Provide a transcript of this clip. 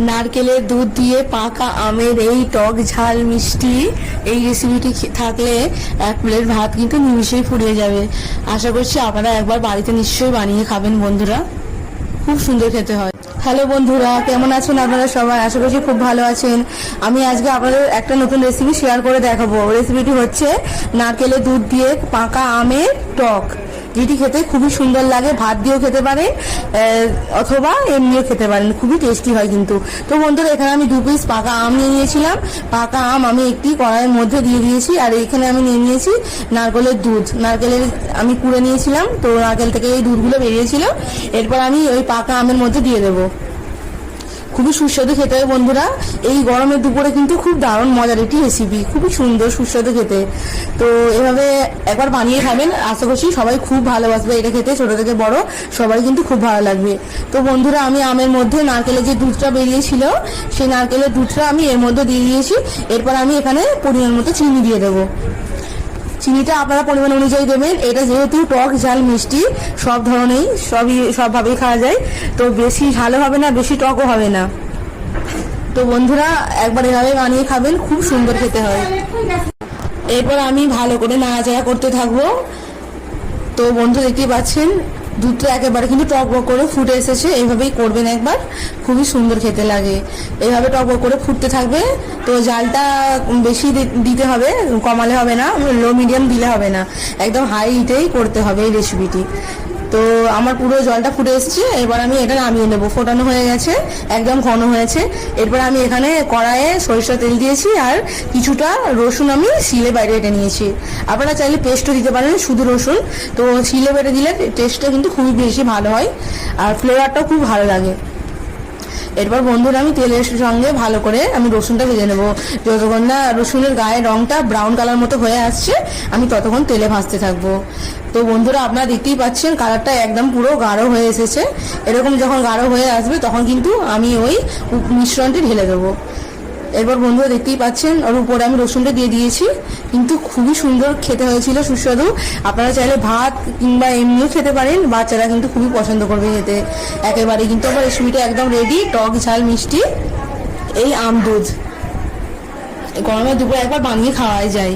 নারকেলের দুধ দিয়ে পাকা আমের এই টক ঝাল মিষ্টি, এই রেসিপিটি থাকলে এক প্লেট ভাত কিন্তু নিমিশেই ফুরিয়ে যাবে। আশা করছি আপনারা একবার বাড়িতে নিশ্চয়ই বানিয়ে খাবেন বন্ধুরা। খুব সুন্দর খেতে হয়। হ্যালো বন্ধুরা, কেমন আছেন আপনারা সবাই? আশা করছি খুব ভালো আছেন। আমি আজকে আপনাদের একটা নতুন রেসিপি শেয়ার করে দেখাবো। রেসিপিটি হচ্ছে নারকেলের দুধ দিয়ে পাকা আমের টক। যেটি খেতে খুবই সুন্দর লাগে, ভাত দিয়েও খেতে পারেন অথবা এমনিও খেতে পারেন, খুবই টেস্টি হয় কিন্তু। তো বন্ধুরা, এখানে আমি দু পিস পাকা আম নিয়ে নিয়েছিলাম। পাকা আম আমি একটি কড়াইয়ের মধ্যে দিয়ে দিয়েছি, আর এখানে আমি নিয়ে নিয়েছি নারকেলের দুধ। নারকেলের আমি কুড়ে নিয়েছিলাম, তো নারকেল থেকে এই দুধগুলো বেরিয়েছিল। এরপর আমি ওই পাকা আমের মধ্যে দিয়ে দেবো। খুবই সুস্বাদু খেতে হয় বন্ধুরা। এই গরমের দুপুরে কিন্তু খুব দারুণ মজার একটি রেসিপি খুবই সুন্দর, সুস্বাদু খেতে। তো এভাবে একবার বানিয়ে খাবেন। আশা করছি সবাই খুব ভালোবাসবে এটা খেতে, ছোট থেকে বড়। সবাই কিন্তু খুব ভালো লাগবে। তো বন্ধুরা, আমি আমের মধ্যে নারকেলের যে দুধটা বেরিয়েছিল, সেই নারকেলের দুধটা আমি এর মধ্যে দিয়ে দিয়েছি। এরপর আমি এখানে পরিমাণ মতো চিনি দিয়ে দেবো। চিনিটা আপনারা পরিমাণ অনুযায়ী দেবেন। এটা যেহেতু টক, ঝাল, মিষ্টি, সব ধরনেরই, সবই, সবভাবেই খাওয়া যায়। তো বেশি ঝালও হবে না, বেশি টকও হবে না। তো বন্ধুরা, একবার এভাবে বানিয়ে খাবেন, খুব সুন্দর খেতে হয়। এরপর আমি ভালো করে নাড়াচাড়া করতে থাকব। তো বন্ধু, দেখতেই পাচ্ছেন দুধটা একেবারে কিন্তু টক বক করে ফুটে এসেছে, এইভাবেই করবেন একবার। খুবই সুন্দর খেতে লাগে। এইভাবে টক বক করে ফুটতে থাকবে, তো জালটা বেশি দিতে হবে, কমালে হবে না, লো, মিডিয়াম দিলে হবে না। একদম হাই হিটেই করতে হবে এই রেসিপিটি তো আমার পুরো জলটা ফুটে এসছে, এবার আমি এটা নামিয়ে নেব। ফোটানো হয়ে গেছে, একদম ঘন হয়েছে। এরপর আমি এখানে কড়াইয়ে সরিষা তেল দিয়েছি আর কিছুটা রসুন আমি শিলে বাইরে এটা নিয়েছি। আপনারা চাইলে পেস্টও দিতে পারেন, শুধু রসুন। তো শিলে বেটে দিলে টেস্টটা কিন্তু খুবই বেশি ভালো হয়, আর ফ্লেভারটাও খুব ভালো লাগে। এরপর বন্ধুরা, আমি তেলের সঙ্গে ভালো করে আমি রসুনটা ভেজে নেব। যতক্ষণ না রসুনের গায়ের রঙটা ব্রাউন কালার মতো হয়ে আসছে, আমি ততক্ষণ তেলে ভাজতে থাকব। তো বন্ধুরা, আপনারা দেখতেই পাচ্ছেন কালারটা একদম পুরো গাঢ় হয়ে এসেছে। এরকম যখন গাঢ় হয়ে আসবে, তখন কিন্তু আমি ওই মিশ্রণটি ঢেলে দেবো। এরপর বন্ধুরা দেখতেই পাচ্ছেন ওর উপরে আমি রসুনটা দিয়ে দিয়েছি। কিন্তু খুবই সুন্দর খেতে হয়েছিল, সুস্বাদু। আপনারা চাইলে ভাত কিংবা এমনিও খেতে পারেন, বাচ্চারা কিন্তু খুবই পছন্দ করবে খেতে। একেবারে কিন্তু আমার রেসিপিটা একদম রেডি টক ঝাল মিষ্টি। এই আম দুধ। গরমের দুপুরে একবার বানিয়ে খাওয়াই যায়।